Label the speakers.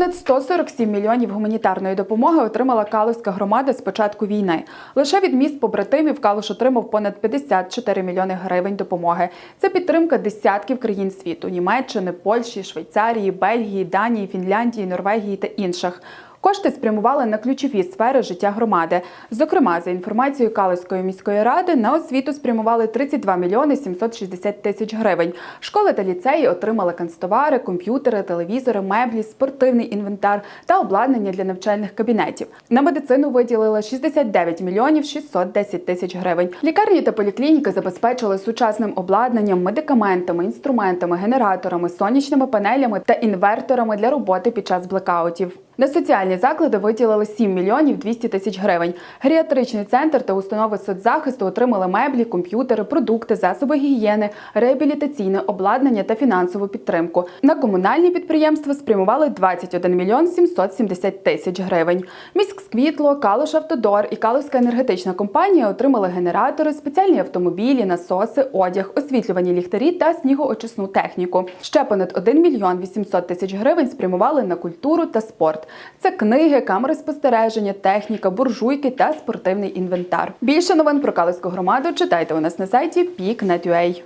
Speaker 1: Понад 147 мільйонів гуманітарної допомоги отримала Калуська громада з початку війни. Лише від міст побратимів Калуш отримав понад 54 мільйони гривень допомоги. Це підтримка десятків країн світу: Німеччини, Польщі, Швейцарії, Бельгії, Данії, Фінляндії, Норвегії та інших. Кошти спрямували на ключові сфери життя громади. Зокрема, за інформацією Калуської міської ради, на освіту спрямували 32 мільйони 760 тисяч гривень. Школи та ліцеї отримали канцтовари, комп'ютери, телевізори, меблі, спортивний інвентар та обладнання для навчальних кабінетів. На медицину виділили 69 мільйонів 610 тисяч гривень. Лікарні та поліклініки забезпечили сучасним обладнанням, медикаментами, інструментами, генераторами, сонячними панелями та інверторами для роботи під час блекаутів. На соціальні заклади виділили 7 мільйонів 200 тисяч гривень. Геріатричний центр та установи соцзахисту отримали меблі, комп'ютери, продукти, засоби гігієни, реабілітаційне обладнання та фінансову підтримку. На комунальні підприємства спрямували 21 мільйон 770 тисяч гривень. Міськсквітло, Калуш Автодор і Калуська енергетична компанія отримали генератори, спеціальні автомобілі, насоси, одяг, освітлювані ліхтарі та снігоочисну техніку. Ще понад 1 мільйон 800 тисяч гривень спрямували на культуру та спорт. Це книги, камери спостереження, техніка, буржуйки та спортивний інвентар. Більше новин про Калицьку громаду читайте у нас на сайті peak.net.ua.